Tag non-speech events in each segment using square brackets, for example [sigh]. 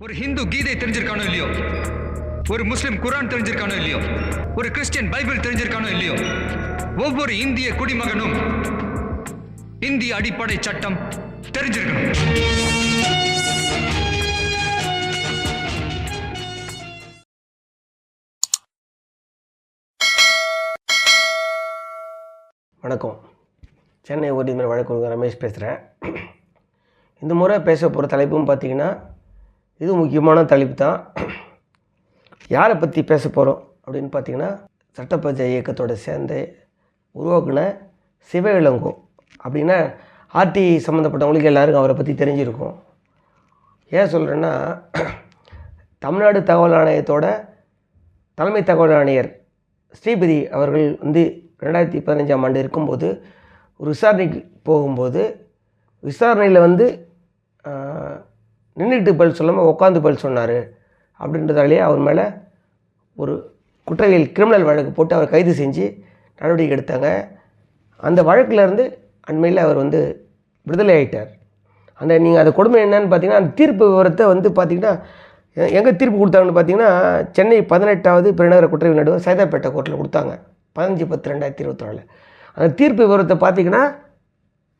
ஒரு ஹிந்து கீதை தெரிஞ்சிருக்கானோ இல்லையோ? ஒரு முஸ்லிம் குரான் தெரிஞ்சிருக்கானோ இல்லையோ? ஒரு கிறிஸ்டியன் பைபிள் தெரிஞ்சிருக்கானோ இல்லையோ? ஒவ்வொரு இந்திய குடிமகனும் இந்திய அடிப்படை சட்டம் தெரிஞ்சிருக்கணும். வணக்கம். சென்னை உறுதிமன்ற வழக்கு ரமேஷ் பேசுகிறேன் இந்த முறை பேச போகிற தலைப்பும் பார்த்தீங்கன்னா இது முக்கியமான தலைப்பு தான். யாரை பற்றி பேச போகிறோம் அப்படின்னு பார்த்தீங்கன்னா சட்டப்பஞ்ச இயக்கத்தோட சேர்ந்து உருவாக்குன சிவ அப்படின்னா ஆர்டி சம்மந்தப்பட்டவங்களுக்கு எல்லாருக்கும் அவரை பற்றி தெரிஞ்சிருக்கும். ஏன் சொல்கிறேன்னா தமிழ்நாடு தகவல் ஆணையத்தோட தலைமை தகவல் ஆணையர் ஸ்ரீபதி அவர்கள் வந்து ரெண்டாயிரத்தி பதினஞ்சாம் ஆண்டு இருக்கும்போது ஒரு விசாரணைக்கு போகும்போது விசாரணையில் வந்து நின்றுட்டு பதில் சொல்லாமல் உட்காந்து பதில் சொன்னார். அப்படின்றதாலேயே அவர் மேலே ஒரு குற்றவியல் கிரிமினல் வழக்கு போட்டு அவர் கைது செஞ்சு நடவடிக்கை எடுத்தாங்க. அந்த வழக்கிலேருந்து அண்மையில் அவர் வந்து விடுதலை ஆகிட்டார் அந்த நீங்கள் அந்த கொடுமை என்னன்னு பார்த்தீங்கன்னா அந்த தீர்ப்பு விவரத்தை வந்து பார்த்தீங்கன்னா எங்கே தீர்ப்பு கொடுத்தாங்கன்னு பார்த்தீங்கன்னா சென்னை பதினெட்டாவது பெருநகர குற்றவியல் நடுவர் சைதாப்பேட்டை கோர்ட்டில் கொடுத்தாங்க. பதினஞ்சு பத்து ரெண்டாயிரத்தி இருபத்தி நாலு அந்த தீர்ப்பு விவரத்தை பார்த்தீங்கன்னா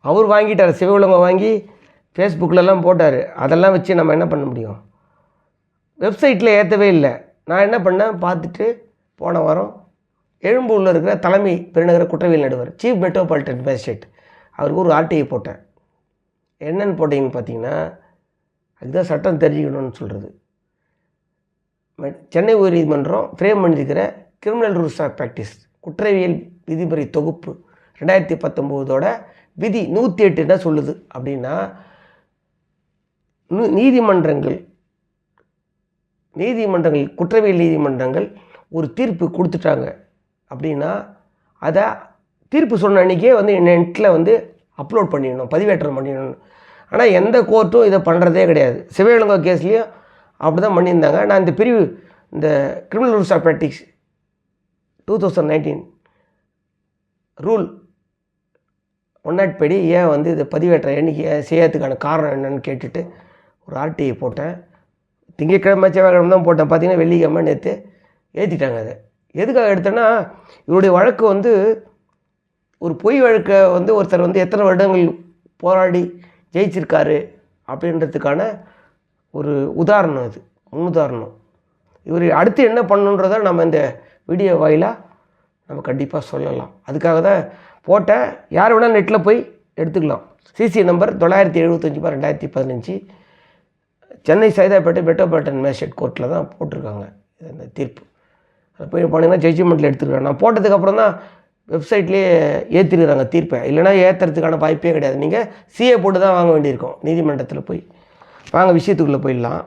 அவர் வாங்கிட்டார். சிவகுலங்க வாங்கி ஃபேஸ்புக்கிலலாம் போட்டார். அதெல்லாம் வச்சு நம்ம என்ன பண்ண முடியும்? வெப்சைட்டில் ஏற்றவே இல்லை. நான் என்ன பண்ணேன்? பார்த்துட்டு போன வாரம் எழும்பூரில் இருக்கிற தலைமை பெருநகர குற்றவியல் நடுவர் சீஃப் மெட்ரோபாலிட்டன் மேஜிஸ்ட்ரேட் அவருக்கு ஒரு ஆர்டிஐ போட்டேன். என்னென்னு போட்டிங்கன்னு பார்த்தீங்கன்னா அதுதான் சட்டம் தெரிஞ்சுக்கணும்னு சொல்கிறது சென்னை உயர்நீதிமன்றம் ஃப்ரேம் பண்ணியிருக்கிற கிரிமினல் ரூல்ஸ் ஆஃப் ப்ராக்டிஸ் குற்றவியல் விதிமுறை தொகுப்பு ரெண்டாயிரத்தி பத்தொம்போதோட விதி நூற்றி எட்டு என்ன சொல்லுது. அப்படின்னா நீதிமன்றங்கள் நீதிமன்றங்கள் குற்றவியல் நீதிமன்றங்கள் ஒரு தீர்ப்பு கொடுத்துட்டாங்க அப்படின்னா அதை தீர்ப்பு சொன்ன அன்றைக்கே வந்து நெட்டில் வந்து அப்லோட் பண்ணிடணும் பதிவேற்றம் பண்ணிடணும். ஆனால் எந்த கோர்ட்டும் இதை பண்ணுறதே கிடையாது. சிவகங்கை கேஸ்லேயும் அப்படி தான் பண்ணியிருந்தாங்க. நான் இந்த பிரிவு இந்த criminal rules of practice two thousand nineteen rule one nought படி ஏன் வந்து இதை பதிவேற்ற எண்ணிக்கை செய்யறதுக்கான காரணம் என்னன்னு கேட்டுட்டு ஒரு ஆர்டிஐ போட்டேன். திங்கட்கிழமை செவ்வாய்க்கிழமை தான் போட்டேன். பார்த்தீங்கன்னா வெள்ளிக்கிழமை நேற்று ஏற்றிட்டாங்க அதை. எதுக்காக எடுத்தேன்னா இவருடைய வழக்கு வந்து ஒரு பொய் வழக்கை வந்து ஒருத்தர் வந்து எத்தனை வருடங்கள் போராடி ஜெயிச்சிருக்காரு அப்படின்றதுக்கான ஒரு உதாரணம் இது. முன்னுதாரணம். இவர் அடுத்து என்ன பண்ணுன்றதை நம்ம இந்த வீடியோ வாயிலாக நம்ம கண்டிப்பாக சொல்லலாம். அதுக்காக தான் போட்டேன். யார் வேணால் நெட்டில் போய் எடுத்துக்கலாம். சிசி நம்பர் தொள்ளாயிரத்தி எழுபத்தஞ்சி பார் ரெண்டாயிரத்தி பதினஞ்சு. சென்னை சைதாப்பேட்டை பெட்டோபேட்டன் மேஜிஸ்ட்ரேட் கோர்ட்டில் தான் போட்டிருக்காங்க. இது அந்த தீர்ப்பு. அது போய் போனீங்கன்னா ஜட்ஜ்மெண்ட்டில் எடுத்துக்கிறேன் நான் போட்டதுக்கப்புறம் தான் வெப்சைட்லேயே ஏற்றிருக்கிறாங்க தீர்ப்பை. இல்லைன்னா ஏற்றுறதுக்கான வாய்ப்பே கிடையாது. நீங்கள் சிஏ போட்டு தான் வாங்க வேண்டியிருக்கும். நீதிமன்றத்தில் போய். வாங்க விஷயத்துக்குள்ளே போயிடலாம்.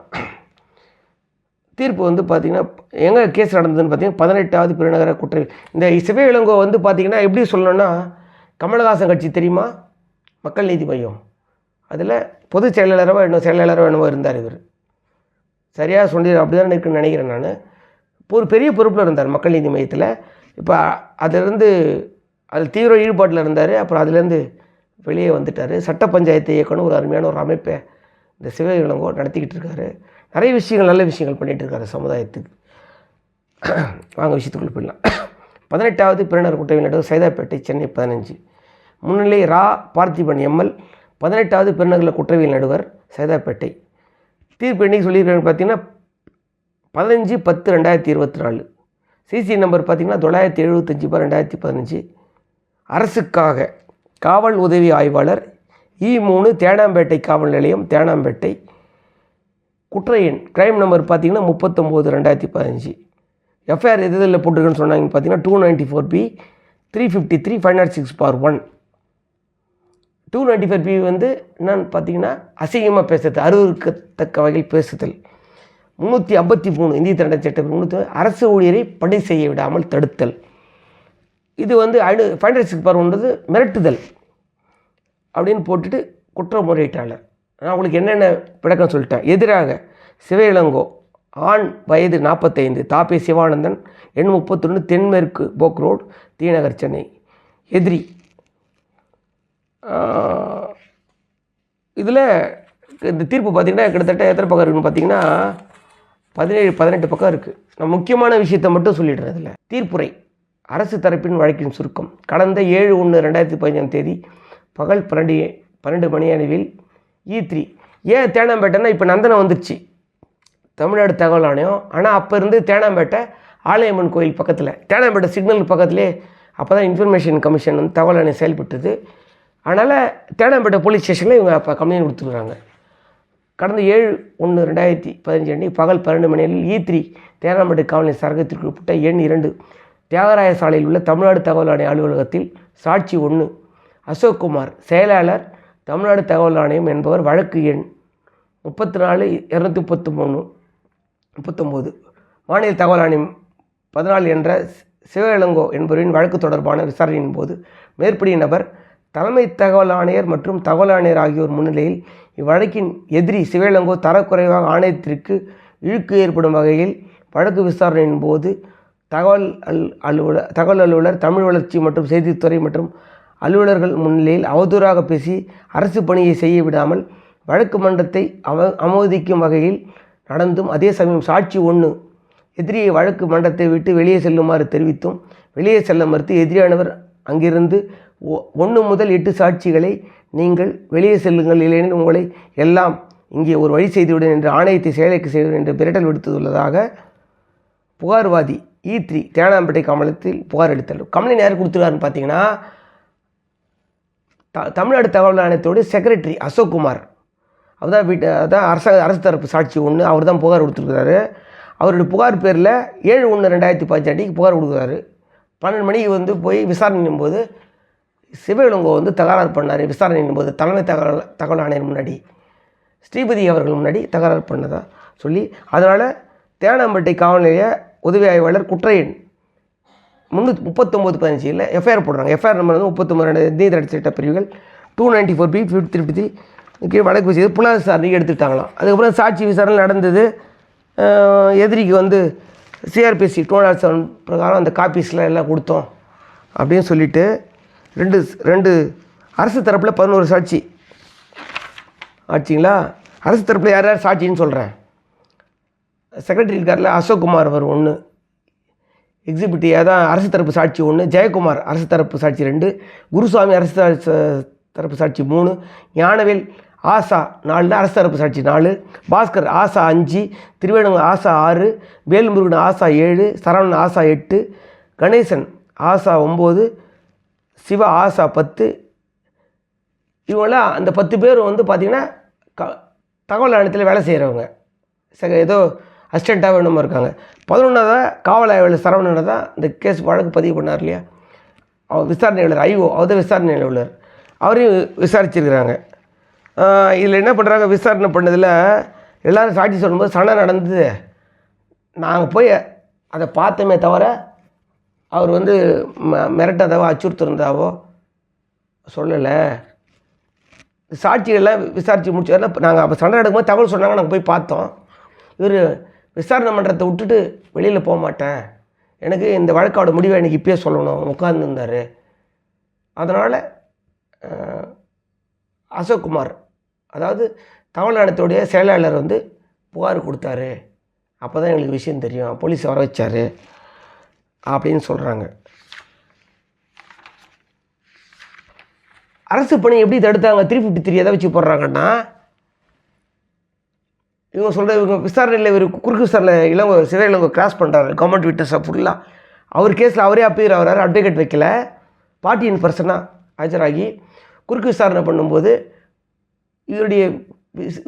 தீர்ப்பு வந்து பார்த்திங்கன்னா எங்கே கேஸ் நடந்ததுன்னு பார்த்தீங்கன்னா பதினெட்டாவது பெருநகர குற்ற இந்த சிவ இளங்கோ வந்து பார்த்திங்கன்னா எப்படி சொல்லணும்னா கமலஹாசன் கட்சி தெரியுமா? மக்கள் நீதி மையம். அதில் பொதுச் செயலாளராக இன்னும் செயலாளராக என்னமோ இருந்தார் இவர். சரியாக சொல்லி அப்படி தான் இருக்குன்னு நினைக்கிறேன் நான். இப்போ ஒரு பெரிய பொறுப்பில் இருந்தார் மக்கள் நீதி மையத்தில். இப்போ அதிலிருந்து அதில் தீவிர ஈடுபாட்டில் இருந்தார் அப்புறம் அதுலேருந்து வெளியே வந்துட்டார். சட்ட பஞ்சாயத்து இயக்கணும் ஒரு அருமையான ஒரு அமைப்பை இந்த சிவகங்கோ நடத்திக்கிட்டு இருக்காரு. நிறைய விஷயங்கள் நல்ல விஷயங்கள் பண்ணிகிட்டு இருக்காரு சமுதாயத்துக்கு. வாங்க விஷயத்துக்குள்ளே போயிடலாம். பதினெட்டாவது பிறனர் குற்றவியல் நடுவர் சைதாப்பேட்டை சென்னை பதினஞ்சு. முன்னிலை ரா. பார்த்திபன் எம்எல் பதினெட்டாவது பெருநகர குற்றவியல் நடுவர் சைதாப்பேட்டை. தீர்ப்பு என்னைக்கு சொல்லியிருக்காங்க பார்த்தீங்கன்னா பதினஞ்சு பத்து ரெண்டாயிரத்தி இருபத்தி நாலு சிசி நம்பர் பார்த்தீங்கன்னா தொள்ளாயிரத்தி எழுபத்தஞ்சி பார் ரெண்டாயிரத்தி பதினஞ்சு. அரசுக்காக காவல் உதவி ஆய்வாளர் இ மூணு தேனாம்பேட்டை காவல் நிலையம் தேனாம்பேட்டை. குற்ற எண் க்ரைம் நம்பர் பார்த்தீங்கன்னா முப்பத்தொம்போது ரெண்டாயிரத்தி பதினஞ்சு. எஃப்ஐஆர் எது இதில் போட்டிருக்குன்னு சொன்னாங்க பார்த்தீங்கன்னா two ninety four B three fifty three five nought six bar one two ninety five B வந்து என்னன்னு பார்த்தீங்கன்னா அசிங்கமாக பேசுறது அருவருக்கத்தக்க வகையில் பேசுதல். முந்நூற்றி ஐம்பத்தி மூணு இந்திய தண்டனை சட்டம் முந்நூற்றி அரசு ஊழியரை பணி செய்ய விடாமல் தடுத்தல். இது வந்து ஐடு ஃபைவ் நாட் சிக்ஸ் ஒன்றது மிரட்டுதல் அப்படின்னு போட்டுட்டு குற்றமுறையீட்டாளர் நான் உங்களுக்கு என்னென்ன விளக்கம் சொல்லிட்டேன். எதிராக சிவ ஆண் வயது நாற்பத்தைந்து தாப்பே சிவானந்தன் எண் முப்பத்தொன்று தென்மேற்கு போக் ரோடு தீநகர் சென்னை. எதிரி இதில் இந்த தீர்ப்பு பார்த்தீங்கன்னா கிட்டத்தட்ட எத்தனை பக்கம் இருக்குன்னு பார்த்தீங்கன்னா பதினேழு பதினெட்டு பக்கம் இருக்குது நான் முக்கியமான விஷயத்தை மட்டும் சொல்லிடுறேன் இதில். தீர்ப்புரை. அரசு தரப்பின் வழக்கின் சுருக்கம். கடந்த ஏழு ஒன்று ரெண்டாயிரத்தி பதினஞ்சாம் தேதி பகல் பன்னெண்டு பன்னெண்டு மணி அளவில் இ த்ரீ ஏன் தேனாம்பேட்டைன்னா இப்போ நந்தனம் வந்துருச்சு. தமிழ்நாடு தகவல் ஆணையம். ஆனால் அப்போ இருந்து தேனாம்பேட்டை ஆலயம்மன் கோயில் பக்கத்தில் தேனாம்பேட்டை சிக்னல் பக்கத்துலேயே அப்போ தான் இன்ஃபர்மேஷன் கமிஷன் வந்து தகவல் ஆணையம் செயல்பட்டது. அதனால் தேனாம்பேட்டை போலீஸ் ஸ்டேஷனில் இவங்க அப்போ கம்ப்ளைண்ட் கொடுத்துருக்குறாங்க கடந்த ஏழு ஒன்று ரெண்டாயிரத்தி பதினஞ்சு அன்றைக்கு பகல் பன்னெண்டு மணியில் இ e த்ரீ தேனாம்பேட்டை காவல் சரகத்திற்கு உட்பட்ட எண் இரண்டு தியாகராய சாலையில் உள்ள தமிழ்நாடு தகவல் ஆணைய அலுவலகத்தில் சாட்சி ஒன்று அசோக்குமார் செயலாளர் தமிழ்நாடு தகவல் ஆணையம் என்பவர் வழக்கு எண் முப்பத்தி நாலு இரநூத்தி முப்பத்தி மூணு முப்பத்தொம்போது. மாநில தகவல் ஆணையம் பதினாலு என்ற சிவ இளங்கோ என்பவரின் வழக்கு தொடர்பான விசாரணையின் போது மேற்படி நபர் தலைமை தகவல் ஆணையர் மற்றும் தகவல் ஆணையர் ஆகியோர் முன்னிலையில் இவ்வழக்கின் எதிரி சிவலங்கோ தரக்குறைவாக ஆணையத்திற்கு இழுக்கு ஏற்படும் வகையில் வழக்கு விசாரணையின் போது தகவல் அல் அலுவலர் தகவல் அலுவலர் தமிழ் வளர்ச்சி மற்றும் செய்தித்துறை மற்றும் அலுவலர்கள் முன்னிலையில் அவதூறாக பேசி அரசு பணியை செய்ய விடாமல் வழக்கு மன்றத்தை அவ அமோதிக்கும் வகையில் நடந்தும் அதே சமயம் சாட்சி ஒன்று எதிரியை வழக்கு மன்றத்தை விட்டு வெளியே செல்லுமாறு தெரிவித்தும் வெளியே செல்ல மறுத்து எதிரியானவர் அங்கிருந்து ஒன்று முதல் எட்டு சாட்சிகளை நீங்கள் வெளியே செல்லுங்கள். இல்லையெனில் உங்களை எல்லாம் இங்கே ஒரு வழி செய்துவிடும் என்று ஆணையத்தை செயலுக்கு செய்வேன் என்று மிரட்டல் விடுத்துள்ளதாக புகார்வாதி இ த்ரீ தேனாம்பேட்டை கமலத்தில் புகார் அளித்தார் கம்ப்ளைண்ட் யார் கொடுத்துருக்காருன்னு பார்த்தீங்கன்னா த தமிழ்நாடு தகவல் ஆணையத்தோடு செக்ரட்டரி அசோக்குமார். அவர் தான் வீட்டு அதான் அரச அரசு தரப்பு சாட்சி ஒன்று அவர் தான் புகார் கொடுத்துருக்காரு அவருடைய புகார் பேரில் ஏழு ஒன்று ரெண்டாயிரத்தி பதினஞ்சாண்டிக்கு புகார் கொடுக்குறாரு. பன்னெண்டு மணிக்கு வந்து போய் விசாரணையின் போது சிவவிலங்கோ வந்து தகராறு பண்ணார் விசாரணையின் போது தலைமை தகவல் தகவல் ஆணையர் முன்னாடி. ஸ்ரீபதி அவர்கள் முன்னாடி தகராறு பண்ணதா சொல்லி அதனால் தேனாம்பேட்டை காவல் நிலைய உதவி ஆய்வாளர் குற்றையன் முந்நூற்றி முப்பத்தொம்போது பதினஞ்சில் எஃப்ஐஆர் போடுறாங்க. எஃப்ஐஆர் நம்பர் வந்து முப்பத்தொம்பது ரெண்டு நீதி சட்ட பிரிவுகள். Two ninety four B fifty three three கீழ் வழக்கு வச்சு புலன் விசாரணைக்கு எடுத்துட்டாங்களாம். அதுக்கப்புறம் சாட்சி விசாரணை நடந்தது. எதிரிக்கு வந்து சிஆர்பிசி டூ நாட் செவன் பிரகாரம் அந்த காப்பீஸ்லாம் எல்லாம் கொடுத்தோம் அப்படின்னு சொல்லிவிட்டு ரெண்டு ரெண்டு அரசு தரப்பில் பதினோரு சாட்சி. ஆச்சுங்களா? அரசு தரப்பில் யார் யார் சாட்சின்னு சொல்கிறேன் செக்ரட்டரி இருக்கார்ல அசோக்குமார் அவர் ஒன்று எக்ஸிபிட்டிவ் தான் அரசு தரப்பு சாட்சி ஒன்று ஜெயக்குமார் அரசு தரப்பு சாட்சி ரெண்டு குருசாமி அரசு தரப்பு சாட்சி மூணு ஞானவேல் ஆசா நாலு அரசு தரப்பு சாட்சி நாலு பாஸ்கர் ஆசா அஞ்சு திருவேணங்க ஆசா ஆறு வேல்முருகன் ஆசா ஏழு சரவணன் ஆசா எட்டு கணேசன் ஆசா ஒம்பது சிவ ஆசா பத்து. இவங்களாம் அந்த பத்து பேர் வந்து பார்த்திங்கன்னா க தகவல் ஆணையத்தில் வேலை செய்கிறவங்க சக ஏதோ அசிஸ்டண்ட்டாக வேணுமா இருக்காங்க. பதினொன்றாவது காவல் ஆய்வாளர் சரவணனை தான் இந்த கேஸ் வழக்கு பதிவு பண்ணார் இல்லையா? அவர் விசாரணை அலுவலர் ஐஓ அவர் தான் விசாரணை அலுவலர் அவரையும் விசாரிச்சிருக்கிறாங்க. இதில் என்ன பண்ணுறாங்க விசாரணை பண்ணதில் எல்லோரும் சாட்சி சொல்லும்போது சண்டை நடந்தது. நாங்கள் போய் அதை பார்த்தோமே தவிர அவர் வந்து ம மிரட்டதாவோ அச்சுறுத்திருந்தாவோ சொல்லலை. சாட்சிகள்லாம் விசாரித்து முடிச்சாருன்னா நாங்கள் அப்போ சண்டை எடுக்கும்போது தகவல் சொன்னாங்க நாங்கள் போய் பார்த்தோம். இவர் விசாரணை மன்றத்தை விட்டுட்டு வெளியில் போக மாட்டேன். எனக்கு இந்த வழக்கோட முடிவை எனக்கு இப்பயே சொல்லணும். உட்கார்ந்துருந்தார் அதனால் அசோக்குமார் அதாவது தகவல் செயலாளர் வந்து புகார் கொடுத்தாரு. அப்போ தான் எங்களுக்கு விஷயம் தெரியும். போலீஸ் வர வச்சார். அப்படின்னு சொல்கிறாங்க அரசு பணி எப்படி தடுத்தாங்க த்ரீ ஃபிஃப்டி த்ரீ எதை வச்சு போடுறாங்கன்னா இவங்க சொல்கிற இவங்க விசாரணையில் இவர் குறுக்கு விசாரணை இளங்கோ சிறை இளங்கோ கிராஸ் பண்ணுறாரு கவர்மெண்ட் விட்னஸை ஃபுல்லாக அவர் கேஸில் அவரே அப்பீர் ஆகிறாரு. அட்வொகேட் வைக்கல. பார்ட்டியின் பர்சனாக ஆஜராகி குறுக்கு விசாரணை பண்ணும்போது இவருடைய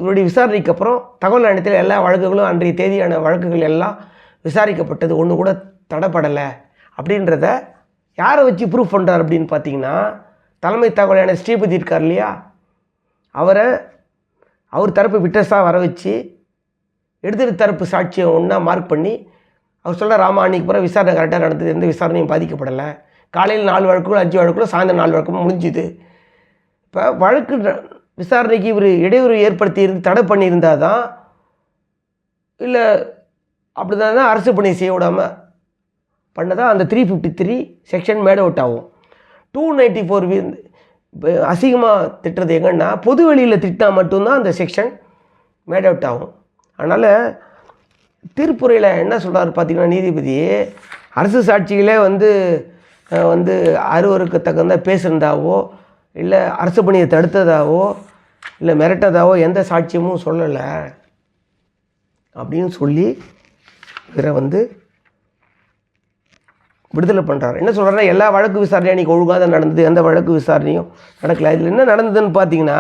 இவருடைய விசாரணைக்கு அப்புறம் தகவல் ஆணையத்தில் எல்லா வழக்குகளும் அன்றைய தேதியான வழக்குகள் எல்லாம் விசாரிக்கப்பட்டது. ஒன்று கூட தடைப்படலை அப்படின்றத யாரை வச்சு ப்ரூஃப் பண்ணுறார் அப்படின்னு பார்த்தீங்கன்னா தலைமை தகவலான ஸ்ரீபதி இருக்கார் இல்லையா? அவரை அவர் தரப்பு விட்டஸாக வர வச்சு எடுத்துகிட்டு தரப்பு சாட்சியை ஒன்றா மார்க் பண்ணி அவர் சொல்ல ராமா அன்னைக்கு பிறகு விசாரணை கரெக்டாக நடந்தது எந்த விசாரணையும் பாதிக்கப்படலை. காலையில் நாலு வழக்குகளும் அஞ்சு வழக்குகளும் சாயந்தரம் நாலு வழக்கும் முடிஞ்சுது. இப்போ வழக்கு விசாரணைக்கு இவர் இடையூறு ஏற்படுத்தி இருந்து தடை பண்ணியிருந்தால் தான் இல்லை அப்படி தான் அரசு பணி செய்ய விடாமல் பண்ணதான் அந்த three fifty three section made out ஆகும். டூ நைன்ட்டி ஃபோர் அசிங்கமாக திட்டுறது எங்கன்னா பொது வெளியில் திட்டினா மட்டும்தான் அந்த செக்ஷன் மேட் அவுட் ஆகும். அதனால் திருப்புறையில் என்ன சொல்கிறார் பார்த்திங்கன்னா நீதிபதி அரசு சாட்சிகளே வந்து வந்து அறுவருக்கு தகுந்த பேசுனதாவோ இல்லை அரசு பணியை தடுத்ததாவோ இல்லை மிரட்டதாவோ எந்த சாட்சியமும் சொல்லலை. அப்படின்னு சொல்லி இவரை வந்து விடுதலை பண்ணுறாரு என்ன சொல்கிறாருன்னா எல்லா வழக்கு விசாரணையும் அன்றைக்கி ஒழுங்காக தான் நடந்தது. எந்த வழக்கு விசாரணையும் நடக்கல. இதில் என்ன நடந்ததுன்னு பார்த்தீங்கன்னா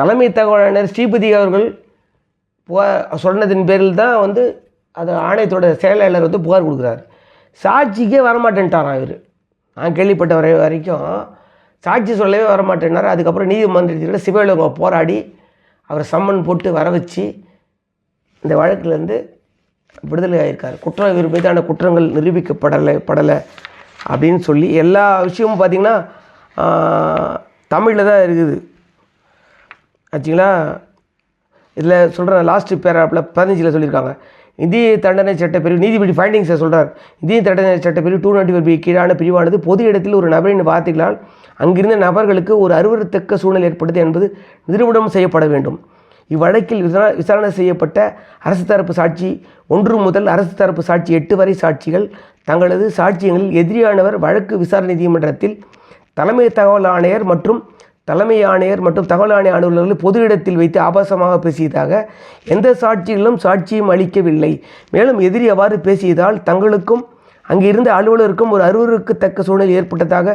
தலைமை தகவலாளர் ஸ்ரீபதி அவர்கள் புகார் சொன்னதின் பேரில் தான் வந்து அது ஆணையத்தோட செயலாளர் வந்து புகார் கொடுக்குறாரு. சாட்சிக்கே வரமாட்டேன்ட்டாராம் இவர். நான் கேள்விப்பட்ட வரை வரைக்கும் சாட்சி சொல்லவே வரமாட்டேன்னார். அதுக்கப்புறம் நீதிமன்றத்தில் சிவலிங்க போராடி அவரை சம்மன் போட்டு வர வச்சு இந்த வழக்குலேருந்து விடுதலை ஆகியிருக்கார் குற்றம் இவர் மீதான குற்றங்கள் நிரூபிக்கப்படலை படலை அப்படின்னு சொல்லி எல்லா விஷயமும் பார்த்திங்கன்னா தமிழில் தான் இருக்குது. ஆச்சுங்களா? இதில் சொல்கிற லாஸ்ட் பேராப்பில் பதினஞ்சில் சொல்லியிருக்காங்க. இந்திய தண்டனை சட்டப்பிரிவு நீதிபதி ஃபைண்டிங்ஸை சொல்கிறார் இந்திய தண்டனை சட்டப்பிரிவு டூ நாட்டி பி கீழான பிரிவானது பொது இடத்தில் ஒரு நபரின் வார்த்தைகளால் அங்கிருந்த நபர்களுக்கு ஒரு அருவருத்தக்க சூழ்நிலை ஏற்படுது என்பது நிறுவனம் செய்யப்பட வேண்டும். இவ்வழக்கில் விசார விசாரணை செய்யப்பட்ட அரசு தரப்பு சாட்சி ஒன்று முதல் அரசு தரப்பு சாட்சி எட்டு வரை சாட்சிகள். தங்களது சாட்சியங்களில் எதிரியானவர் வழக்கு விசாரணை நீதிமன்றத்தில் தலைமை தகவல் ஆணையர் மற்றும் தலைமை ஆணையர் மற்றும் தகவல் ஆணைய அலுவலர்கள் பொது இடத்தில் வைத்து ஆபாசமாக பேசியதாக எந்த சாட்சிகளும் சாட்சியும் அளிக்கவில்லை. மேலும் எதிரி அவ்வாறு பேசியதால் தங்களுக்கும் அங்கே இருந்த அலுவலருக்கும் ஒரு அருவருக்கத்தக்க சூழ்நிலை ஏற்பட்டதாக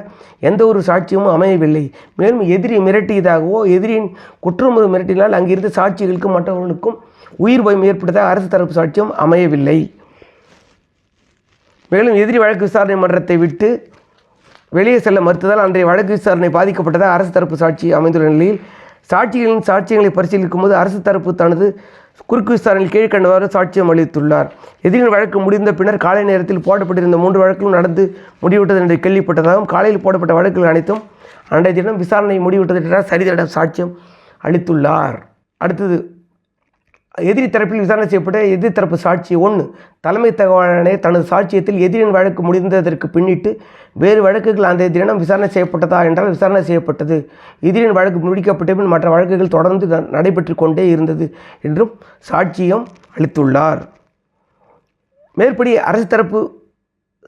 எந்த ஒரு சாட்சியும் அமையவில்லை. மேலும் எதிரி மிரட்டியதாகவோ எதிரியின் குற்றமுறை மிரட்டினால் அங்கிருந்த சாட்சிகளுக்கும் மற்றவர்களுக்கும் உயிர் பயம் ஏற்பட்டதாக அரசு தரப்பு சாட்சியம் அமையவில்லை. மேலும் எதிரி வழக்கு விசாரணை மன்றத்தை விட்டு வெளியே செல்ல மறுத்ததால் அன்றைய வழக்கு விசாரணை பாதிக்கப்பட்டதாக அரசு தரப்பு சாட்சி அமைந்துள்ள நிலையில் சாட்சிகளின் சாட்சியங்களை பரிசீலிக்கும் போது அரசு தரப்பு தனது குறுக்கு விசாரணையில் கீழ்கண்டவாறு சாட்சியம் அளித்துள்ளார். எதிரின் வழக்கு முடிந்த பின்னர் காலை நேரத்தில் போடப்பட்டிருந்த மூன்று வழக்குகளும் நடந்து முடிவிட்டது என்று கேள்விப்பட்டதாகவும் காலையில் போடப்பட்ட வழக்குகள் அனைத்தும் அன்றைய தினம் விசாரணை முடிவிட்டது என்ற சரிதட சாட்சியம் அளித்துள்ளார். அடுத்தது எதிரி தரப்பில் விசாரணை செய்யப்பட்ட எதிர் தரப்பு சாட்சி ஒன்று. தலைமை தகவலானே தனது சாட்சியத்தில் எதிரின் வழக்கு முடிந்ததற்கு பின்னிட்டு வேறு வழக்குகள் அந்த தினம் விசாரணை செய்யப்பட்டதா என்றால் விசாரணை செய்யப்பட்டது. எதிரின் வழக்கு முடிக்கப்பட்ட பின் மற்ற வழக்குகள் தொடர்ந்து நடைபெற்று கொண்டே இருந்தது என்றும் சாட்சியம் அளித்துள்ளார். மேற்படி அரசு தரப்பு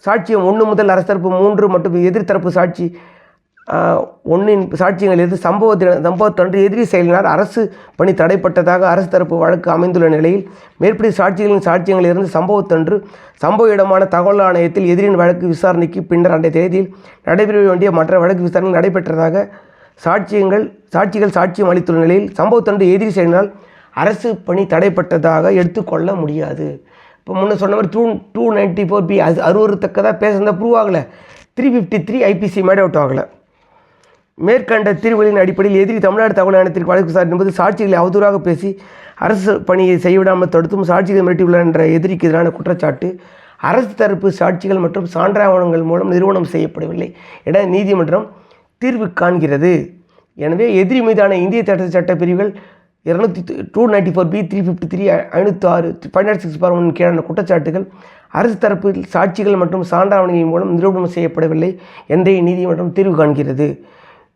சாட்சியம் ஒன்று முதல் அரசு தரப்பு மூன்று மற்றும் எதிர்த்தரப்பு சாட்சி ஒன்றின் சாட்சியங்கள் எது? சம்பவத்தில் சம்பவத்தன்று எதிரி செயலினால் அரசு பணி தடைப்பட்டதாக அரசு தரப்பு வழக்கு அமைந்துள்ள நிலையில் மேற்படி சாட்சிகளின் சாட்சியங்கள் இருந்து சம்பவத்தன்று சம்பவ இடமான தகவல் ஆணையத்தில் எதிரின் வழக்கு விசாரணைக்கு பின்னர் அன்றைய தேதியில் நடைபெற வேண்டிய மற்ற வழக்கு விசாரணை நடைபெற்றதாக சாட்சியங்கள் சாட்சிகள் சாட்சியம் அளித்துள்ள நிலையில் சம்பவத்தன்று எதிரி செயலினால் அரசு பணி தடைப்பட்டதாக எடுத்துக்கொள்ள முடியாது. இப்போ முன்னே சொன்ன மாதிரி two two ninety four B அது அறுவருத்தக்கதாக பேசுகிறதா ப்ரூவ் ஆகலை. Three fifty three IPC made out ஆகலை. மேற்கண்ட தீர்வுகளின் அடிப்படையில் எதிரி தமிழ்நாடு தகவல் ஆணையத்திற்கு வழக்கு என்பது சாட்சிகளை அவதூறாக பேசி அரசு பணியை செய்யவிடாமல் தடுத்தும் சாட்சிகளை மிரட்டியுள்ளார் என்ற எதிரிக்கு எதிரான குற்றச்சாட்டு. அரசு தரப்பு சாட்சிகள் மற்றும் சான்றாவணங்கள் மூலம் நிறுவனம் செய்யப்படவில்லை என நீதிமன்றம் தீர்வு காண்கிறது. எனவே எதிரி மீதான இந்திய தடை சட்ட பிரிவுகள் இருநூத்தி two ninety four B three fifty three ஐநூற்றி ஆறு ஃபைவ் சிக்ஸ் பார் ஒன் கீழான குற்றச்சாட்டுகள் அரசு தரப்பில் சாட்சிகள் மற்றும் சான்றாவணங்கள் மூலம் நிரூபணம் செய்யப்படவில்லை என்றே நீதிமன்றம் தீர்வு காண்கிறது.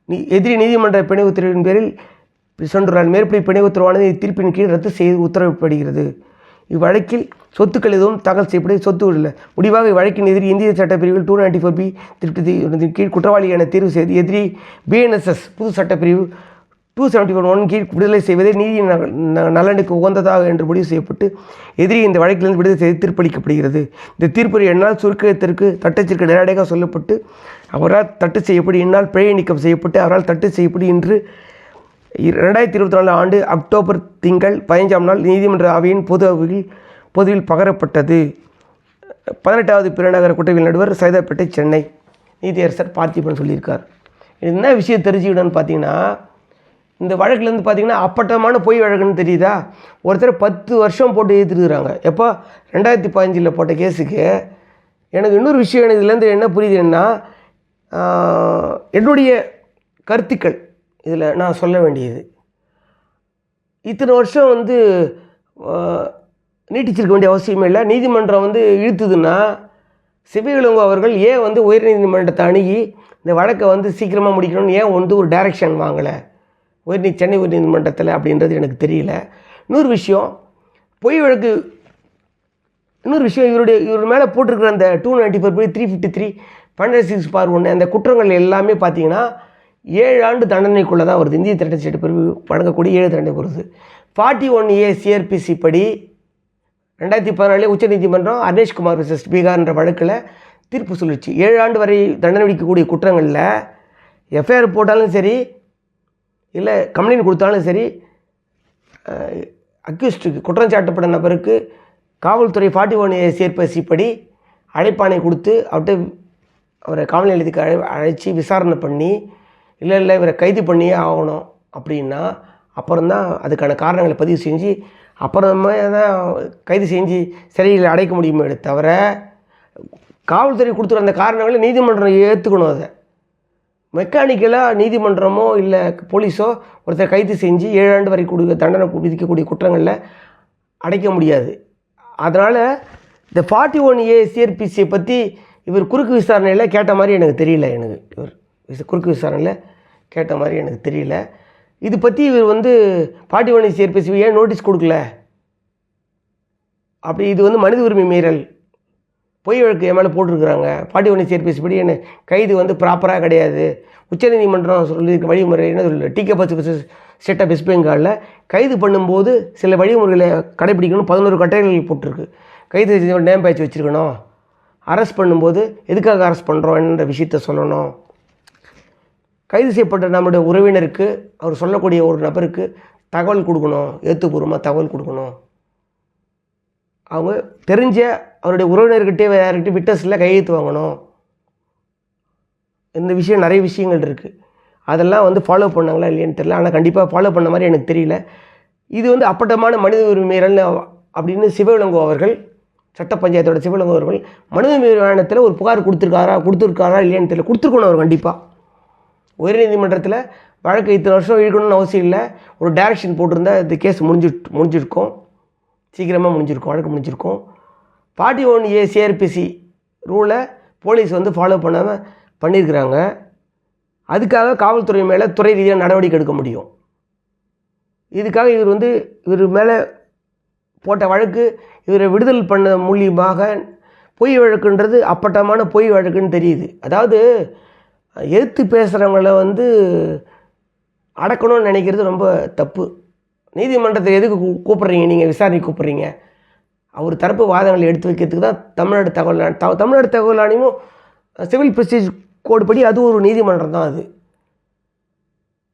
நீ எதிரி நீதிமன்ற பிணை உத்தரவின் பேரில் சென்றுள்ளார் மேற்படி பிணை உத்தரவானது இத்தீர்ப்பின் கீழ் ரத்து செய்து உத்தரவிடப்படுகிறது. இவ்வழக்கில் சொத்துக்கள் எதுவும் தாக்கல் செய்யப்படும் சொத்து இல்லை முடிவாக இவ்வழக்கின் எதிரி இந்திய சட்டப்பிரிவில் டூ நைன்டி ஃபோர் பி திருப்தி கீழ் குற்றவாளி என தேர்வு செய்து எதிரி பிஎன்எஸ்எஸ் புது சட்டப்பிரிவு டூ செவன்ட்டி ஒன் ஒன் கீழ் விடுதலை செய்வதே நீதி ந- ந- நலனுக்கு உகந்ததாக என்று முடிவு செய்யப்பட்டு எதிரி இந்த வழக்கிலிருந்து விடுதலை செய்து தீர்ப்பளிக்கப்படுகிறது. இந்த தீர்ப்பு என்னால் சுருக்கத்திற்கு தட்டச்சிற்கு நேரடியாக சொல்லப்பட்டு அவரால் தட்டு செய்யப்பட்டு இந்நாள் பிழை நீக்கம் செய்யப்பட்டு அவரால் தட்டு செய்யப்பட்டு இன்று இரண்டாயிரத்தி ரெண்டாயிரத்தி இருபத்தி நாலு ஆண்டு அக்டோபர் திங்கள் பதினஞ்சாம் நாள் நீதிமன்ற அவையின் பொது அவையில் பொதுவில் பகரப்பட்டது. பதினெட்டாவது பெருநகர குற்றவியல் நடுவர் சைதாப்பேட்டை சென்னை. நீதியரசர் பார்த்திபன் சொல்லியிருக்கார். என்ன விஷயம் தெரிஞ்சுக்கிடணும்னு பார்த்தீங்கன்னா இந்த வழக்குலேருந்து பார்த்தீங்கன்னா அப்பட்டமான பொய் வழக்குன்னு தெரியுதா? ஒருத்தர் பத்து வருஷம் போட்டு ஏற்றுருக்குறாங்க எப்போ? ரெண்டாயிரத்தி பதினஞ்சில் போட்ட கேஸுக்கு. எனக்கு இன்னொரு விஷயம் எனக்கு இதுலேருந்து என்ன புரியுதுன்னா என்னுடைய கருத்துக்கள் இதில் நான் சொல்ல வேண்டியது. இத்தனை வருஷம் வந்து நீட்டிச்சிருக்க வேண்டிய அவசியமே இல்லை. நீதிமன்றம் வந்து இழுத்துதுன்னா சிவயிலங்கோ அவர்கள் ஏன் வந்து உயர்நீதிமன்றத்தை அணுகி இந்த வழக்கை வந்து சீக்கிரமாக முடிக்கணும்னு ஏன் வந்து ஒரு டைரக்ஷன் வாங்கலை? உயர்நீ சென்னை உயர்நீதிமன்றத்தில் அப்படின்றது எனக்கு தெரியல. இன்னொரு விஷயம் பொய் வழக்கு இன்னொரு விஷயம் இவருடைய இவர் மேலே போட்டிருக்கிற அந்த டூ நைன்டி ஃபோர் படி த்ரீ ஃபிஃப்டி த்ரீ பன்னெண்டு சிக்ஸ் பார் ஒன்று அந்த குற்றங்கள் எல்லாமே பார்த்தீங்கன்னா ஏழு ஆண்டு தண்டனைக்குள்ளே தான் வருது. இந்திய திரட்ட சட்ட பிரிவு வழங்கக்கூடிய ஏழு தண்டனை வருது. ஃபார்ட்டி ஒன் ஏ சிஆர்பிசி படி ரெண்டாயிரத்தி பதினாலே உச்சநீதிமன்றம் அர்னேஷ்குமார் விசஸ் பீகார்ன்ற வழக்கில் தீர்ப்பு சொல்லிச்சு. ஏழு ஆண்டு வரை தண்டனை விதிக்கக்கூடிய குற்றங்களில் எஃப்ஐஆர் போட்டாலும் சரி இல்லை கம்ப்ளைண்ட் கொடுத்தாலும் சரி அக்யூஸ்டுக்கு குற்றம் சாட்டப்பட்ட நபருக்கு காவல்துறை ஃபார்ட்டி ஒன் ஏ படி அழைப்பானை கொடுத்து அவர்கிட்ட அவரை காவல் நிலையத்துக்கு அழை அழைச்சி விசாரணை பண்ணி இல்லை இல்லை இவரை கைது பண்ணியே ஆகணும் அப்படின்னா அப்புறம்தான் அதுக்கான காரணங்களை பதிவு செஞ்சு அப்புறமே தான் கைது செஞ்சு சிறையில் அடைக்க முடியுமே தவிர காவல்துறை கொடுத்துற அந்த காரணங்களை நீதிமன்றம் ஏற்றுக்கணும் அதை. மெக்கானிக்கலாக நீதிமன்றமோ இல்லை போலீஸோ ஒருத்தர் கைது செஞ்சு ஏழு ஆண்டு வரை கொடுக்க தண்டனை விதிக்கக்கூடிய குற்றங்களில் அடைக்க முடியாது. அதனால் இந்த ஃபார்ட்டி ஒன் ஏ சிஆர்பிசியை பற்றி இவர் குறுக்கு விசாரணையில் கேட்ட மாதிரி எனக்கு தெரியல எனக்கு இவர் குறுக்கு விசாரணையில் கேட்ட மாதிரி எனக்கு தெரியல. இது பற்றி இவர் வந்து ஃபார்ட்டி ஒன் சிஆர்பிசி ஏன் நோட்டீஸ் கொடுக்கல? அப்படி இது வந்து மனித உரிமை மீறல் பொய் வழக்கு என் மேலே போட்டிருக்கிறாங்க. ஃபார்ட்டி ஒன் சிஆர்பிசி படி என்ன கைது வந்து ப்ராப்பராக கிடையாது. உச்சநீதிமன்றம் சொல்லியிருக்க வழிமுறை என்ன சொல்லல DK Basu state of West பெங்காலில் கைது பண்ணும்போது சில வழிமுறைகளை கடைபிடிக்கணும் பதினோரு கட்டைகள் போட்டிருக்கு. கைது செஞ்ச நேம் பேச்சு வச்சுருக்கணும். அரெஸ்ட் பண்ணும்போது எதுக்காக அரெஸ்ட் பண்ணுறோம் என்ற விஷயத்த சொல்லணும். கைது செய்யப்பட்ட நம்முடைய உறவினருக்கு அவர் சொல்லக்கூடிய ஒரு நபருக்கு தகவல் கொடுக்கணும். ஏற்றுப்பூர்வமாக தகவல் கொடுக்கணும். அவங்க தெரிஞ்ச அவருடைய உறவினர்கிட்டே வேறு யார்கிட்டயே விட்டஸில் கையெழுத்து வாங்கணும். இந்த விஷயம் நிறைய விஷயங்கள் இருக்குது அதெல்லாம் வந்து ஃபாலோ பண்ணாங்களா இல்லையான்னு தெரியல. ஆனால் கண்டிப்பாக ஃபாலோ பண்ண மாதிரி எனக்கு தெரியல. இது வந்து அப்பட்டமான மனித உரிமைகள்னு அப்படின்னு சிவவிலங்கு அவர்கள் சட்ட பஞ்சாயத்தோட சிவவிலங்கோ அவர்கள் மனித உரிமை ஒரு புகார் கொடுத்துருக்காரா கொடுத்துருக்காரா இல்லையான்னு தெரியல. கொடுத்துருக்கணும் அவர் கண்டிப்பாக உயர்நீதிமன்றத்தில் வழக்கு இத்தனை வருஷம் இழுக்கணும்னு அவசியம் இல்லை. ஒரு டேரக்ஷன் போட்டிருந்தா இந்த கேஸ் முடிஞ்சு முடிஞ்சிருக்கும். சீக்கிரமாக முடிஞ்சிருக்கும் வழக்கு முடிஞ்சிருக்கும். ஃபார்ட்டி ஒன் ஏ சிஆர்பிசி ரூலை போலீஸ் வந்து ஃபாலோ பண்ணாமல் பண்ணியிருக்கிறாங்க அதுக்காக காவல்துறை மேலே துறை ரீதியாக நடவடிக்கை எடுக்க முடியும். இதுக்காக இவர் வந்து இவர் மேலே போட்ட வழக்கு இவரை விடுதல் பண்ண மூலியமாக பொய் வழக்குன்றது அப்பட்டமான பொய் வழக்குன்னு தெரியுது. அதாவது எதிர்த்து பேசுகிறவங்கள வந்து அடக்கணும்னு நினைக்கிறது ரொம்ப தப்பு. நீதிமன்றத்தை எதுக்கு கூப்பிட்றீங்க? நீங்கள் விசாரணை கூப்பிட்றீங்க? அவர் தரப்பு வாதங்களை எடுத்து வைக்கிறதுக்கு தான் தமிழ்நாடு தகவல் த- தமிழ்நாடு தகவல் ஆணையமும் சிவில் ப்ரொசீஜ் கோடு படி அது ஒரு நீதிமன்றம் தான் அது.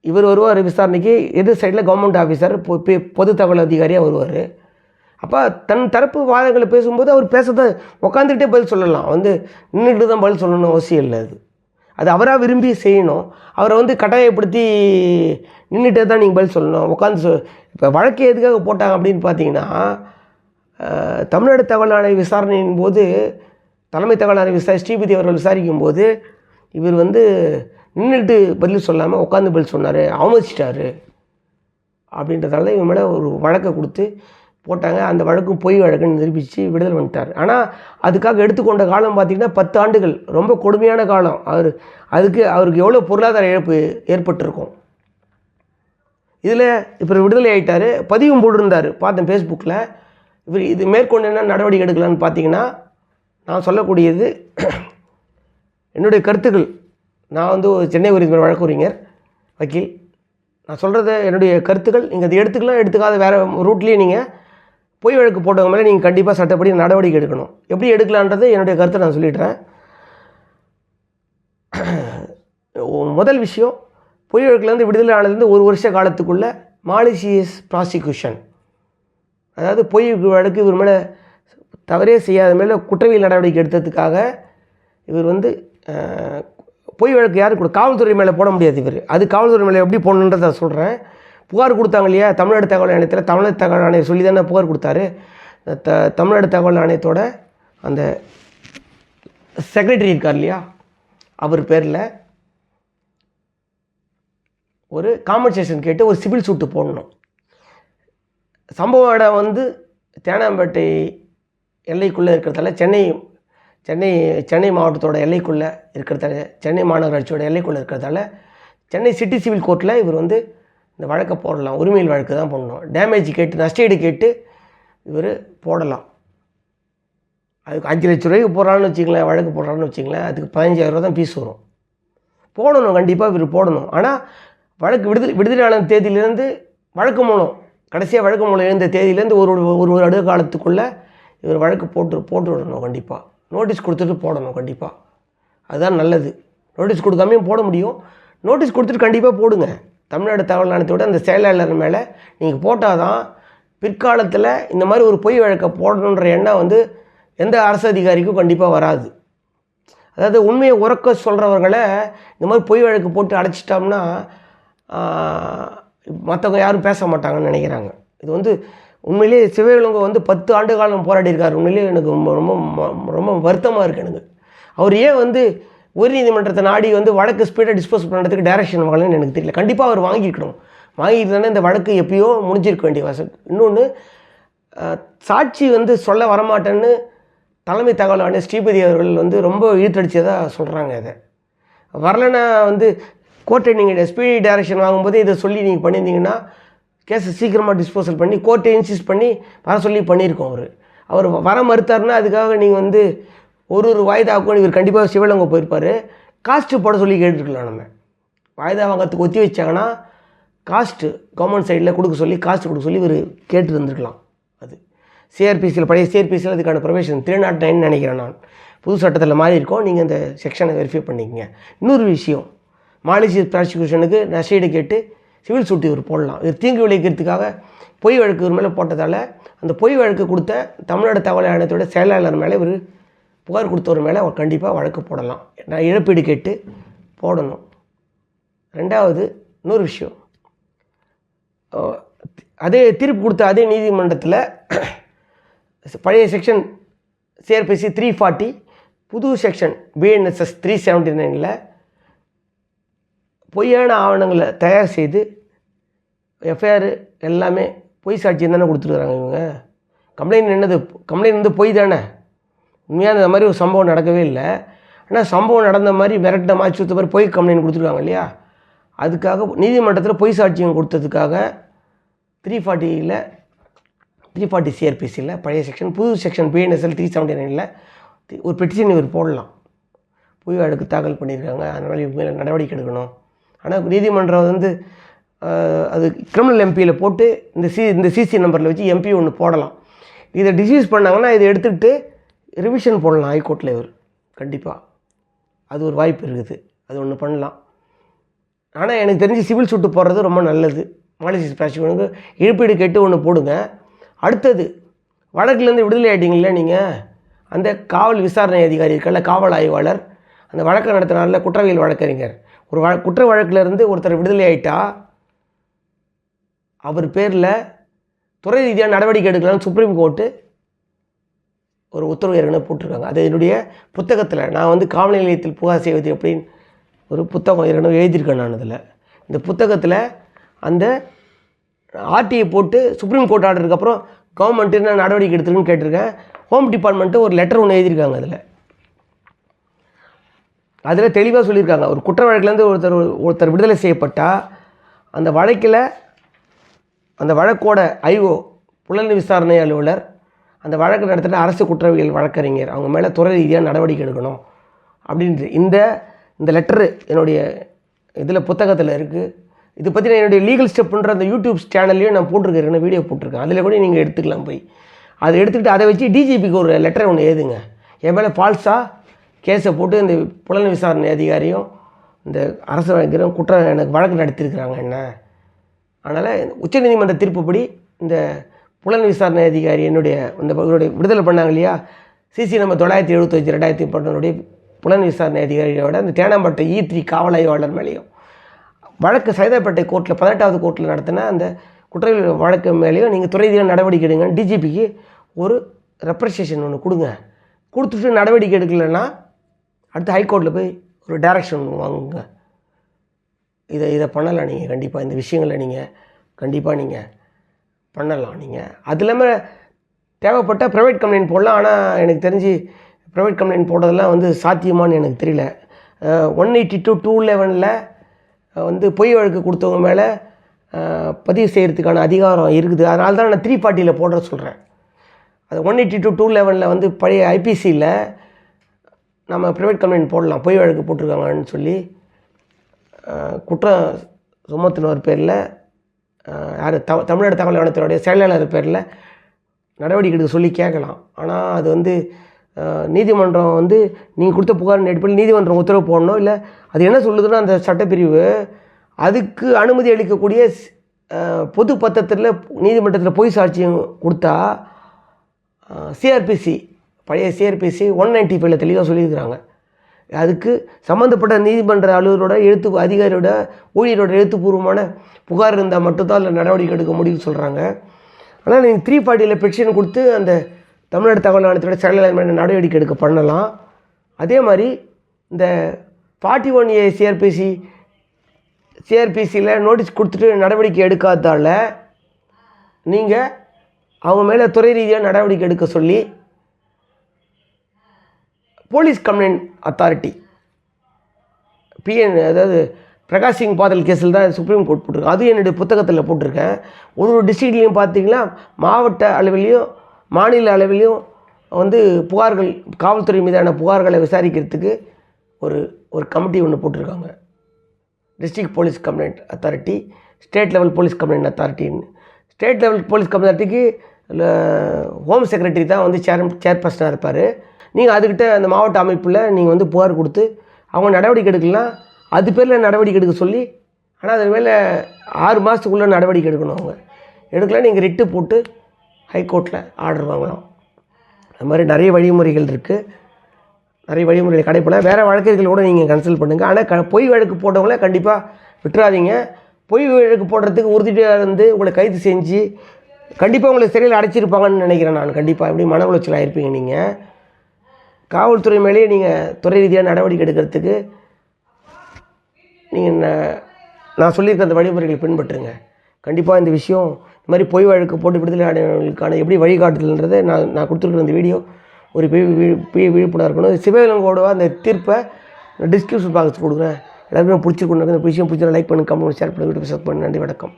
இவர் வருவார் விசாரணைக்கு. எதிர் சைடில் கவர்மெண்ட் ஆஃபீஸர் பொது தகவல் அதிகாரியாக வருவார். அப்போ தன் தரப்பு வாதங்களை பேசும்போது அவர் பேசுறத உட்காந்துக்கிட்டே பதில் சொல்லலாம். வந்து நின்றுட்டு தான் பதில் சொல்லணும் அவசியம் இல்லை அது. அது அவராக விரும்பி செய்யணும். அவரை வந்து கட்டாயப்படுத்தி நின்றுட்டே தான் நீங்கள் பதில் சொல்லணும். உட்காந்து சொ இப்போ வழக்கு எதுக்காக போட்டாங்க அப்படின்னு பார்த்தீங்கன்னா தமிழ்நாடு தகவல் ஆணைய விசாரணையின் போது தலைமை தகவல் ஆணைய விசாரி ஸ்ரீபதி அவர்கள் விசாரிக்கும் போது இவர் வந்து நின்றுட்டு பதில் சொல்லாமல் உட்காந்து பதில் சொன்னார் அவமதிச்சிட்டாரு. அப்படின்றதால இவன் மேலே ஒரு வழக்கை கொடுத்து போட்டாங்க. அந்த வழக்கும் பொய் வழக்குன்னு நிரூபித்து விடுதலை பண்ணிட்டார் ஆனால் அதுக்காக எடுத்துக்கொண்ட காலம் பார்த்திங்கன்னா பத்து ஆண்டுகள். ரொம்ப கொடுமையான காலம். அவர் அதுக்கு அவருக்கு எவ்வளோ பொருளாதார இழப்பு ஏற்பட்டிருக்கும். இதில் இப்போ விடுதலை ஆகிட்டார் பதிவும் போட்டிருந்தார் பார்த்தேன் ஃபேஸ்புக்கில் இவர் இது மேற்கொண்டு என்ன நடவடிக்கை எடுக்கலான்னு பார்த்தீங்கன்னா நான் சொல்லக்கூடியது [clears throat] என்னுடைய கருத்துக்கள். நான் வந்து ஒரு சென்னை உரிமை வழக்குரைஞர் வக்கீல். நான் சொல்கிறத என்னுடைய கருத்துக்கள். நீங்கள் அதை எடுத்துக்கலாம் எடுத்துக்காத வேறு ரூட்லேயே நீங்கள் பொய் வழக்கு போட்டவங்க மேலே நீங்கள் கண்டிப்பாக சட்டப்படி நடவடிக்கை எடுக்கணும். எப்படி எடுக்கலான்றது என்னுடைய கருத்தை நான் சொல்லிடுறேன். [clears throat] முதல் விஷயம் பொய் வழக்குலேருந்து விடுதலை ஆனதுலேருந்து ஒரு வருஷ காலத்துக்குள்ளே மாலிசியஸ் ப்ராசிக்யூஷன் அதாவது பொய் வழக்கு இவர் மேலே தவறே செய்யாத மேலே குற்றவியல் நடவடிக்கை எடுத்ததுக்காக இவர் வந்து பொய் வழக்கு யாரும் கூட காவல்துறை மேலே போட முடியாது இவர். அது காவல்துறை மேலே எப்படி போடணுன்றதை சொல்கிறேன் புகார் கொடுத்தாங்க இல்லையா? தமிழ்நாடு தகவல் ஆணையத்தில் தமிழ்நாடு தகவல் ஆணையர் சொல்லி தானே புகார் கொடுத்தாரு. த தமிழ்நாடு தகவல் ஆணையத்தோட அந்த செக்ரட்டரி இருக்கார் இல்லையா? அவர் பேரில் ஒரு காம்பன்சேஷன் கேட்டு ஒரு சிவில் சூட்டு போடணும். சம்பவ இடம் வந்து தேனாம்பேட்டை எல்லைக்குள்ளே இருக்கிறதால சென்னை சென்னை சென்னை மாவட்டத்தோட எல்லைக்குள்ளே இருக்கிறதால சென்னை மாநகராட்சியோட எல்லைக்குள்ளே இருக்கிறதால சென்னை சிட்டி சிவில் கோர்ட்டில் இவர் வந்து இந்த வழக்கை போடலாம். உரிமையில் வழக்கு தான் பண்ணணும் டேமேஜ் கேட்டு நஷ்டஈடு கேட்டு இவர் போடலாம். அதுக்கு அஞ்சு லட்ச ரூபாய்க்கு போடுறான்னு வச்சுங்களேன் வழக்கு போடுறான்னு வச்சுங்களேன் அதுக்கு பதினஞ்சாயிரம் ரூபா தான் ஃபீஸ் வரும். போடணும் கண்டிப்பாக இவர் போடணும். ஆனால் வழக்கு விடுதலை விடுதலையான தேதியிலேருந்து வழக்கு மூலம் கடைசியாக வழக்கு மூலம் எழுந்த தேதியிலேருந்து ஒரு ஒரு ஒரு அடுத்த காலத்துக்குள்ளே இவர் வழக்கு போட்டு போட்டு விடணும் கண்டிப்பாக நோட்டீஸ் கொடுத்துட்டு போடணும் கண்டிப்பாக அதுதான் நல்லது. நோட்டீஸ் கொடுக்காமையும் போட முடியும். நோட்டீஸ் கொடுத்துட்டு கண்டிப்பாக போடுங்க. தமிழ்நாடு தகவல் ஆணையத்தோட அந்த செயலாளர் மேலே நீங்கள் போட்டால் தான் பிற்காலத்தில் இந்த மாதிரி ஒரு பொய் வழக்கை போடணுன்ற எண்ணம் வந்து எந்த அரசு அதிகாரிக்கும் கண்டிப்பாக வராது. அதாவது உண்மையை உறக்க சொல்கிறவர்களை இந்த மாதிரி பொய் வழக்கு போட்டு அடைச்சிட்டோம்னா மற்றவங்க யாரும் பேச மாட்டாங்கன்னு நினைக்கிறாங்க. இது வந்து உண்மையிலேயே சிவகலங்க வந்து பத்து ஆண்டு காலம் போராடி இருக்கார் உண்மையிலேயே எனக்கு ரொம்ப ரொம்ப ம- ரொம்ப வருத்தமாக இருக்குது எனக்கு. அவர் ஏன் வந்து உயர் நீதிமன்றத்தை நாடி வந்து வழக்கு ஸ்பீடாக டிஸ்போஸ் பண்ணுறதுக்கு டைரக்ஷன் வாங்கலன்னு எனக்கு தெரியல. கண்டிப்பாக அவர் வாங்கியிருக்கணும். வாங்கியிருந்தானே இந்த வழக்கு எப்பயோ முடிஞ்சிருக்க வேண்டிய வசதி. இன்னொன்று சாட்சி வந்து சொல்ல வரமாட்டேன்னு தலைமை தகவலான ஸ்ரீபதி அவர்கள் வந்து ரொம்ப இழுத்தடிச்சதாக சொல்கிறாங்க இதை. வரலைன்னா வந்து கோர்ட்டை நீங்கள் ஸ்பீடி டைரக்ஷன் வாங்கும்போது இதை சொல்லி நீங்கள் பண்ணியிருந்தீங்கன்னா கேஸை சீக்கிரமாக டிஸ்போசல் பண்ணி கோர்ட்டை இன்சிஸ்ட் பண்ணி வர சொல்லி பண்ணியிருக்கோம் அவர். அவர் வர மறுத்தாருன்னா அதுக்காக நீங்கள் வந்து ஒரு ஒரு வாய்தாவுக்கும் இவர் கண்டிப்பாக சிவலங்கம் போயிருப்பார். காஸ்ட்டு போட சொல்லி கேட்டுருக்கலாம் நம்ம. வாய்தா வாங்கிறதுக்கு ஒத்தி வச்சாங்கன்னா காஸ்ட்டு கவர்மெண்ட் சைடில் கொடுக்க சொல்லி காஸ்ட் கொடுக்க சொல்லி இவர் கேட்டு இருந்திருக்கலாம் அது சிஆர்பிசியில் பழைய சிஆர்பிசியில் அதுக்கான ப்ரொவிஷன் த்ரீ நாட் நைன் நினைக்கிறேன் நான். புது சட்டத்தில் மாறி இருக்கோம். நீங்கள் இந்த செக்ஷனை வெரிஃபை பண்ணிக்கங்க. இன்னொரு விஷயம் மாலிசியஸ் ப்ராசிக்யூஷனுக்கு நஷ்டீடு கேட்டு சிவில் சூட்டு இவர் போடலாம். இவர் தீங்கு விளைவிக்கிறதுக்காக பொய் வழக்கு இவர் மேலே போட்டதால் அந்த பொய் வழக்கு கொடுத்த தமிழ்நாடு தகவல் ஆணையத்தோட செயலாளர் மேலே இவர் புகார் கொடுத்தவர் மேலே அவர் கண்டிப்பாக வழக்கு போடலாம். நான் இழப்பீடு கேட்டு போடணும். ரெண்டாவது இன்னொரு விஷயம். அதே தீர்ப்பு கொடுத்த அதே நீதிமன்றத்தில் பழைய செக்ஷன் சிஆர்பிசி த்ரீ ஃபார்ட்டி புது செக்ஷன் பிஎன்எஸ்எஸ் த்ரீ செவன்ட்டி நைனில் பொய்யான ஆவணங்களை தயார் செய்து எஃப்ஐஆர் எல்லாமே பொய் சாட்சியம் தானே கொடுத்துருக்குறாங்க இவங்க. கம்ப்ளைண்ட் என்னது? கம்ப்ளைண்ட் வந்து பொய் தானே? உண்மையாக இந்த மாதிரி ஒரு சம்பவம் நடக்கவே இல்லை. ஆனால் சம்பவம் நடந்த மாதிரி மிரட்ட மாற்றி கொடுத்த மாதிரி பொய் கம்ப்ளைண்ட் கொடுத்துருக்காங்க இல்லையா? அதுக்காக நீதிமன்றத்தில் பொய் சாட்சியம் கொடுத்ததுக்காக த்ரீ ஃபார்ட்டியில் த்ரீ ஃபார்ட்டி சிஆர்பிசியில் பழைய செக்ஷன் புது செக்ஷன் பிஎன்எஸ்எல் த்ரீ செவன்ட்டி நைனில் ஒரு பெட்டிஷன் இவர் போடலாம். பொய் வழக்கு தாக்கல் பண்ணியிருக்காங்க. அதனால் இவங்க மேலே நடவடிக்கை எடுக்கணும். ஆனால் நீதிமன்றம் வந்து அது கிரிமினல் எம்பியில் போட்டு இந்த சி இந்த சிசி நம்பரில் வச்சு எம்பி ஒன்று போடலாம். இதை டிசீஸ் பண்ணாங்கன்னா இதை எடுத்துக்கிட்டு ரிவிஷன் போடலாம் ஹைகோர்ட்டில் இவர். கண்டிப்பாக அது ஒரு வாய்ப்பு இருக்குது. அது ஒன்று பண்ணலாம். ஆனால் எனக்கு தெரிஞ்சு சிவில் சூட்டு போடுறது ரொம்ப நல்லது. மாலிசிஸ் ப்ராசிக்யூஷனுக்கு இழப்பீடு கேட்டு ஒன்று போடுங்க. அடுத்தது வழக்குலேருந்து விடுதலை ஆகிட்டீங்களே நீங்கள் அந்த காவல் விசாரணை அதிகாரி இருக்கல காவல் ஆய்வாளர் அந்த வழக்கு நடத்தினால குற்றவியல் வழக்கறிஞர். ஒரு வழ குற்ற வழக்கிலிருந்து ஒருத்தர் விடுதலை ஆகிட்டா அவர் பேரில் துறை ரீதியாக நடவடிக்கை எடுக்கலாம்னு சுப்ரீம் கோர்ட்டு ஒரு உத்தரவு ஏற்கனவே போட்டிருக்காங்க. அது என்னுடைய புத்தகத்தில் நான் வந்து காவல் நிலையத்தில் புகார் செய்வது எப்படின்னு ஒரு புத்தகம் ஏற்கனவே எழுதியிருக்கேன் நான் அதில். இந்த புத்தகத்தில் அந்த ஆர்டிஐ போட்டு சுப்ரீம் கோர்ட் ஆர்டருக்கு அப்புறம் கவர்மெண்ட்டு என்ன நடவடிக்கை எடுத்துருக்குன்னு கேட்டிருக்கேன். ஹோம் டிபார்ட்மெண்ட்டு ஒரு லெட்டர் ஒன்று எழுதியிருக்காங்க அதில். அதில் தெளிவாக சொல்லியிருக்காங்க. ஒரு குற்ற வழக்கிலேருந்து ஒருத்தர் ஒருத்தர் விடுதலை செய்யப்பட்டால் அந்த வழக்கில் அந்த வழக்கோட ஐஓ புலன் விசாரணை அலுவலர் அந்த வழக்கு நடத்தின அரசு குற்றவியல் வழக்கறிஞர் அவங்க மேலே துறை ரீதியாக நடவடிக்கை எடுக்கணும் அப்படின்ட்டு இந்த இந்த லெட்டரு என்னுடைய இதில் புத்தகத்தில் இருக்குது இது பற்றி நான் என்னுடைய லீகல் ஸ்டெப்புன்ற அந்த யூடியூப் சேனல்லையும் நான் போட்டிருக்கேன். வீடியோ போட்டிருக்கேன். அதில் கூட நீங்கள் எடுத்துக்கலாம் போய். அதை எடுத்துக்கிட்டு அதை வச்சு டிஜிபிக்கு ஒரு லெட்டரை ஒன்று எழுதுங்க. என் மேலே ஃபால்ஸாக கேஸை போட்டு இந்த புலன் விசாரணை அதிகாரியும் இந்த அரசு வழக்கறிஞரும் குற்றம் எனக்கு வழக்கு நடத்தியிருக்கிறாங்க என்ன? அதனால் உச்சநீதிமன்ற தீர்ப்புப்படி இந்த புலன் விசாரணை அதிகாரி என்னுடைய இந்த இவருடைய விடுதலை பண்ணாங்க இல்லையா? சிசி நம்ம தொள்ளாயிரத்தி எழுபத்தஞ்சு ரெண்டாயிரத்தி பன்னெண்டுடைய புலன் விசாரணை அதிகாரியோட அந்த தேனாம்பட்டை ஈ த்ரீ காவல் ஆய்வாளர் மேலேயும் வழக்கு சைதாப்பேட்டை கோர்ட்டில் பதினெட்டாவது கோர்ட்டில் நடத்தின அந்த குற்றவியல் வழக்கு மேலேயும் நீங்கள் துறை ரீதியாக நடவடிக்கை எடுங்க. டிஜிபிக்கு ஒரு ரெப்ரசேஷன் ஒன்று கொடுங்க. கொடுத்துட்டு நடவடிக்கை எடுக்கலைன்னா அடுத்து ஹைகோர்ட்டில் போய் ஒரு டைரக்ஷன் வாங்குங்க. இதை இதை பண்ணலை நீங்கள் கண்டிப்பாக இந்த விஷயங்களை நீங்கள் கண்டிப்பாக நீங்கள் பண்ணலாம் நீங்கள் அது இல்லாமல் தேவைப்பட்ட ப்ரைவேட் கம்ப்ளைண்ட் போடலாம். ஆனால் எனக்கு தெரிஞ்சு ப்ரைவேட் கம்ப்ளைண்ட் போடுறதெல்லாம் வந்து சாத்தியமானு எனக்கு தெரியல. ஒன் எயிட்டி டூ டூ லெவனில் வந்து பொய் வழக்கு கொடுத்தவங்க மேலே பதிவு செய்கிறதுக்கான அதிகாரம் இருக்குது. அதனால தான் நான் த்ரீ பார்ட்டியில் போடுற சொல்கிறேன் அது ஒன் எயிட்டி டூ டூ லெவனில் வந்து பழைய ஐபிசியில் நம்ம ப்ரைவேட் கம்ப்ளைண்ட் போடலாம். பொய் வழக்கு போட்டிருக்காங்கன்னு சொல்லி குற்றம் சுமத்தினவர் பேரில் யார்? த தமிழ்நாடு தகவல் ஆணையத்தினுடைய செயலாளர் பேரில் நடவடிக்கை எடுக்க சொல்லி கேட்கலாம். ஆனால் அது வந்து நீதிமன்றம் வந்து நீங்கள் கொடுத்த புகாரின் அடிப்படையில் நீதிமன்றம் உத்தரவு போடணும். இல்லை அது என்ன சொல்லுதுன்னா அந்த சட்டப்பிரிவு அதுக்கு அனுமதி அளிக்கக்கூடிய பொது பத்திரத்தில் நீதிமன்றத்தில் பொய் சாட்சியம் கொடுத்தா சிஆர்பிசி பழைய சிஆர்பிசி ஒன் நைன்டி ஃபைவ்ல தெளிவாக சொல்லியிருக்கிறாங்க. அதுக்கு சம்மந்தப்பட்ட நீதிமன்ற அலுவலரோட எழுத்து அதிகாரியோட ஊழியரோட எழுத்துப்பூர்வமான புகார் இருந்தால் மட்டும்தான் அதில் நடவடிக்கை எடுக்க முடியும்னு சொல்கிறாங்க ஆனால் நீங்கள் த்ரீ பார்ட்டியில் பெட்டிஷன் கொடுத்து அந்த தமிழ்நாடு தகவல் ஆணையத்தோட செயலாளர் மேலே நடவடிக்கை எடுக்க பண்ணலாம். அதே மாதிரி இந்த ஃபார்ட்டி ஒன் ஏ சிஆர்பிசி சிஆர்பிசியில் நோட்டீஸ் கொடுத்துட்டு நடவடிக்கை எடுக்காததால் நீங்கள் அவங்க மேலே துறை ரீதியாக நடவடிக்கை எடுக்க சொல்லி போலீஸ் கம்ப்ளைண்ட் அத்தாரிட்டி பிஎன் அதாவது பிரகாஷ் சிங் பாதல் கேஸில் தான் சுப்ரீம் கோர்ட் போட்டிருக்கேன் அது என்னுடைய புத்தகத்தில் போட்டிருக்கேன். ஒரு ஒரு டிஸ்ட்ரிக்ட்லேயும் பார்த்தீங்கன்னா மாவட்ட அளவிலையும் மாநில அளவிலையும் வந்து புகார்கள் காவல்துறை மீதான புகார்களை விசாரிக்கிறதுக்கு ஒரு ஒரு கமிட்டி ஒன்று போட்டிருக்காங்க. District police complaint authority state level police complaint அத்தாரிட்டின்னு state level police complaint அத்தாரிட்டிக்கு ஹோம் செக்ரட்டரி தான் வந்து சேர் சேர்பர்சனாக இருப்பார். நீங்கள் அதுக்கிட்ட அந்த மாவட்ட அமைப்பில் நீங்கள் வந்து புகார் கொடுத்து அவங்க நடவடிக்கை எடுக்கலாம் அது பேரில் நடவடிக்கை எடுக்க சொல்லி ஆனால் அது மேலே ஆறு மாதத்துக்குள்ளே நடவடிக்கை எடுக்கணும் அவங்க. எடுக்கலாம் நீங்கள் ரிட்டு போட்டு ஹைகோர்ட்டில் ஆர்டர் வாங்கலாம். அது மாதிரி நிறைய வழிமுறைகள் இருக்குது நிறைய வழிமுறைகளை கடைப்பிடலாம் வேறு வழக்கறிஞர்கள் கூட நீங்கள் கன்சல்ட் பண்ணுங்கள் ஆனால் க பொய் வழக்கு போட்டவங்கள கண்டிப்பாக விட்டுறாதீங்க. பொய் வழக்கு போடுறதுக்கு உறுதியாக இருந்து உங்களை கைது செஞ்சு கண்டிப்பாக உங்களை சிறையில் அடைச்சிருப்பாங்கன்னு நினைக்கிறேன் நான். கண்டிப்பாக எப்படி மன உளைச்சல் ஆயிருப்பீங்க நீங்கள் காவல்துறை மேலேயே நீங்கள் துறை ரீதியாக நடவடிக்கை எடுக்கிறதுக்கு நீங்கள் நான் சொல்லியிருக்க அந்த வழிமுறைகளை பின்பற்றுங்க. கண்டிப்பாக இந்த விஷயம் இந்த மாதிரி பொய் வழக்கு போட்டு விடுதலை ஆணையர்களுக்கான எப்படி வழிகாட்டுதல்ன்றதை நான் நான் கொடுத்துருக்குற இந்த வீடியோ ஒரு பெரிய பெரிய விழிப்புணர்வு இருக்கணும். சிவகங்கோட அந்த தீர்ப்பை டிஸ்கிரிப்ஷன் பாக்ஸ் கொடுக்குறேன். எல்லாருமே பிடிச்சிருக்கணும் இந்த விஷயம் பிடிச்சி லைக் பண்ணி கமெண்ட் ஷேர் பண்ணுங்க வீடியோ சப் பண்ணி. நன்றி வணக்கம்.